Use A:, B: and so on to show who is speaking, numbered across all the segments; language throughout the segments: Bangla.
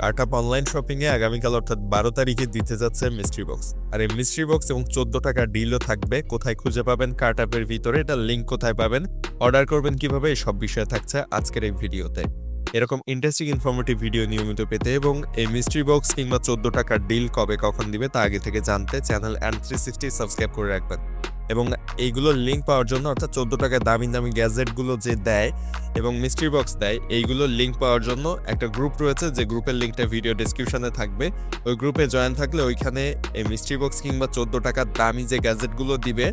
A: কার্টআপ অনলাইন শপিংয়ে আগামীকাল অর্থাৎ বারো তারিখে দিতে যাচ্ছে মিস্ট্রি বক্স আর এই মিস্ট্রি বক্স এবং চোদ্দ টাকা ডিলও থাকবে, কোথায় খুঁজে পাবেন কার্টআপের ভিতরে, এটা লিঙ্ক কোথায় পাবেন অর্ডার করবেন কীভাবে এই সব বিষয়ে থাকছে আজকের এই ভিডিওতে। এরকম ইন্টারেস্টিং ইনফরমেটিভ ভিডিও নিয়মিত পেতে এবং এই মিস্ট্রি বক্স কিংবা চোদ্দ টাকার ডিল কবে কখন দিবে তা আগে থেকে জানতে channel and three sixty subscribe করে রাখবেন। এবং এইগুলোর লিঙ্ক পাওয়ার জন্য অর্থাৎ চোদ্দ টাকায় দামি দামি গ্যাজেটগুলো যে দেয় এবং মিস্ট্রি বক্স দেয় এইগুলোর লিঙ্ক পাওয়ার জন্য একটা গ্রুপ রয়েছে যে গ্রুপের লিঙ্কটা ভিডিও ডিসক্রিপশনে থাকবে। ওই গ্রুপে জয়েন থাকলে ওইখানে এই মিস্ট্রি বক্স কিংবা চোদ্দ টাকার দামি যে গ্যাজেটগুলো দিবে,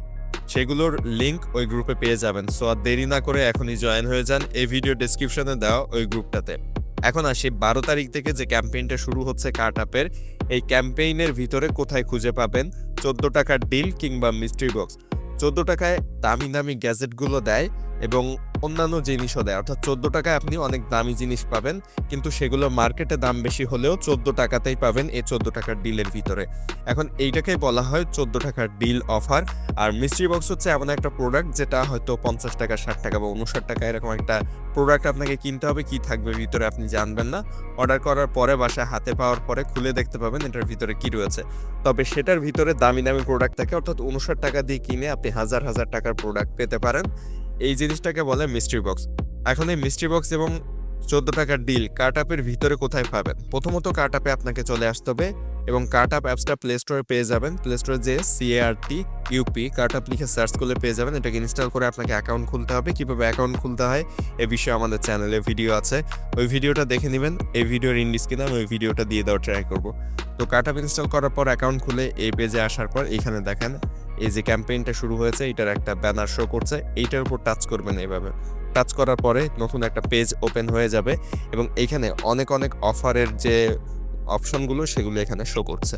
A: সেগুলোর লিঙ্ক ওই গ্রুপে পেয়ে যাবেন। সো আর দেরি না করে এখনই জয়েন হয়ে যান এই ভিডিও ডিসক্রিপশনে দেওয়া ওই গ্রুপটাতে এখন আসি, বারো তারিখ থেকে যে ক্যাম্পেইনটা শুরু হচ্ছে কার্টআপের এই ক্যাম্পেইনের ভিতরে কোথায় খুঁজে পাবেন? চোদ্দ টাকার ডিল কিংবা মিস্ট্রি বক্স চোদ্দ টাকায় দামি দামি গ্যাজেটগুলো দেয় এবং অন্যান্য জিনিসও দেয়। অর্থাৎ চোদ্দ টাকায় আপনি অনেক দামি জিনিস পাবেন, কিন্তু সেগুলো মার্কেটে দাম বেশি হলেও চোদ্দ টাকাতেই পাবেন এই চোদ্দ টাকার ডিলের ভিতরে। এখন এইটাকেই বলা হয় চোদ্দ টাকার ডিল অফার। আর মিস্ট্রি বক্স হচ্ছে এমন একটা প্রোডাক্ট যেটা হয়তো পঞ্চাশ টাকা, ষাট টাকা বা উনষাট টাকা এরকম একটা প্রোডাক্ট আপনাকে কিনতে হবে, কি থাকবে ভিতরে আপনি জানবেন না। অর্ডার করার পরে, বাসায় হাতে পাওয়ার পরে খুলে দেখতে পাবেন এটার ভিতরে কি রয়েছে। তবে সেটার ভিতরে দামি দামি প্রোডাক্ট থাকে, অর্থাৎ উনষাট টাকা দিয়ে কিনে আপনি হাজার হাজার টাকার প্রোডাক্ট পেতে পারেন। এই জিনিসটাকে বলে মিস্ট্রি বক্স এখন এই মিস্ট্রি বক্স এবং চোদ্দ টাকার ডিল কার্টআপের ভিতরে কোথায় পাবেন? প্রথমত কার্টআপে আপনাকে চলে আসতে হবে এবং কার্টআপ অ্যাপসটা প্লে স্টোরে পেয়ে যাবেন। প্লে স্টোরে যে সিএআরটি ইউপি কার্ট কার্টআপ লিখে সার্চ করলে পেয়ে যাবেন। এটাকে ইনস্টল করে আপনাকে অ্যাকাউন্ট খুলতে হবে। কীভাবে অ্যাকাউন্ট খুলতে হয়? এ বিষয়ে আমাদের চ্যানেলে ভিডিও আছে। ওই ভিডিওটা দেখে নেবেন। এই ভিডিওর ইন্ডিস্ক্রিনে আমি ওই ভিডিওটা দিয়ে দেওয়ার ট্রাই করব। তো কার্টআপ ইনস্টল করার পর অ্যাকাউন্ট খুলে এই পেজে আসার পর এখানে দেখেন এই যে ক্যাম্পেইনটা শুরু হয়েছে, এটার একটা ব্যানার শো করছে, এইটার উপর টাচ করবেন এইভাবে। টাচ করার পরে নতুন একটা পেজ ওপেন হয়ে যাবে এবং এইখানে অনেক অনেক অফারের যে অপশনগুলো সেগুলো এখানে শো করছে।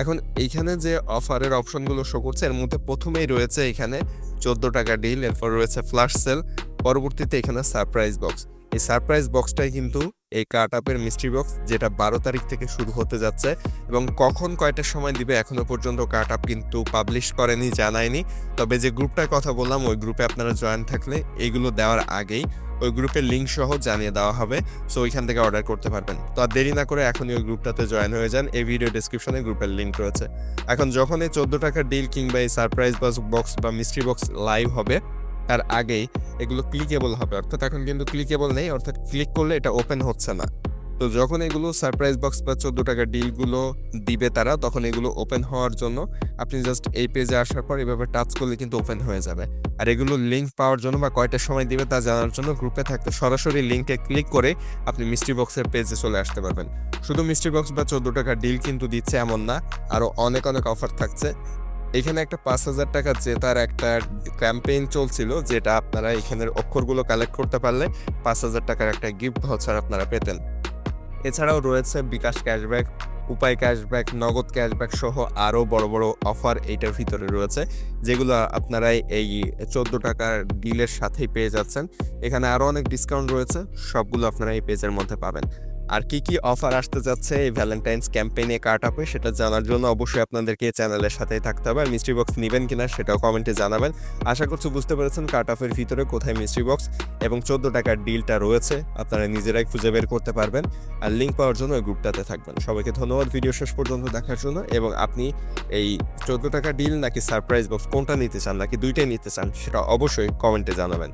A: এখন এইখানে যে অফারের অপশনগুলো শো করছে, এর মধ্যে প্রথমেই রয়েছে এখানে চোদ্দ টাকা ডিল এরপর রয়েছে ফ্ল্যাশ সেল পরবর্তীতে এখানে সারপ্রাইজ বক্স এই সারপ্রাইজ বক্সটাই কিন্তু এই কার্টআপের মিস্ট্রি বক্স, যেটা বারো তারিখ থেকে শুরু হতে যাচ্ছে এবং কখন কয়টার সময় দিবে এখনও পর্যন্ত কার্টআপ কিন্তু পাবলিশ করেনি, জানায়নি। তবে যে গ্রুপটার কথা বললাম, ওই গ্রুপে আপনারা জয়েন থাকলে এগুলো দেওয়ার আগেই ওই গ্রুপের লিঙ্ক সহ জানিয়ে দেওয়া হবে। সো ওইখান থেকে অর্ডার করতে পারবেন। তো আর দেরি না করে এখনই ওই গ্রুপটাতে জয়েন হয়ে যান। এই ভিডিও ডিসক্রিপশনে গ্রুপের লিঙ্ক রয়েছে। এখন যখন এই চোদ্দ টাকার ডিল কিংবা এই সারপ্রাইজ বক্স বা মিস্ট্রি বক্স লাইভ হবে তার আগেই এগুলো ক্লিকেবল হবে। অর্থাৎ এখন কিন্তু ক্লিকেবল নেই, অর্থাৎ ক্লিক করলে এটা ওপেন হচ্ছে না। তো যখন এগুলো সারপ্রাইজ বক্স বা চোদ্দ টাকার ডিলগুলো দিবে তারা, তখন এগুলো ওপেন হওয়ার জন্য আপনি জাস্ট এই পেজে আসার পর এভাবে টাচ করলে কিন্তু ওপেন হয়ে যাবে। আর এগুলো লিঙ্ক পাওয়ার জন্য বা কয়টা সময় দিবে তা জানার জন্য গ্রুপে থাকতে সরাসরি লিঙ্কে ক্লিক করে আপনি মিস্ট্রি বক্সের পেজে চলে আসতে পারবেন। শুধু মিস্ট্রি বক্স বা চোদ্দ টাকার ডিল কিন্তু দিচ্ছে এমন না আরও অনেক অনেক অফার থাকছে। এখানে একটা পাঁচ হাজার টাকা জেতার একটা ক্যাম্পেইন চলছিল, যেটা আপনারা এখানের অক্ষরগুলো কালেক্ট করতে পারলে পাঁচ হাজার টাকার একটা গিফট ভাউচার আপনারা পেতেন। এছাড়াও রয়েছে bKash cashback Upay cashback Nagad cashback সহ আরও বড় বড় অফার এইটার ভিতরে রয়েছে, যেগুলো আপনারা এই চোদ্দ টাকার ডিলের সাথেই পেয়ে যাচ্ছেন। এখানে আরও অনেক ডিসকাউন্ট রয়েছে, সবগুলো আপনারা এই পেজের মধ্যে পাবেন। আর কি কি অফার আসতে যাচ্ছে এই ভ্যালেন্টাইন্স ক্যাম্পেইনে কার্ট আপে সেটা জানার জন্য অবশ্যই আপনাদেরকে চ্যানেলের সাথেই থাকতে হবে। আর মিস্ট্রি বক্স নেবেন কিনা সেটাও কমেন্টে জানাবেন। আশা করছি বুঝতে পেরেছেন কার্ট আপের ভিতরে কোথায় মিস্ট্রি বক্স এবং চোদ্দ টাকার ডিলটা রয়েছে, আপনারা নিজেরাই খুঁজে বের করতে পারবেন। আর লিঙ্ক পাওয়ার জন্য ওই গ্রুপটাতে থাকবেন। সবাইকে ধন্যবাদ ভিডিও শেষ পর্যন্ত দেখার জন্য। এবং আপনি এই চোদ্দ টাকা ডিল নাকি সারপ্রাইজ বক্স কোনটা নিতে চান, নাকি দুইটাই নিতে চান, সেটা অবশ্যই কমেন্টে জানাবেন।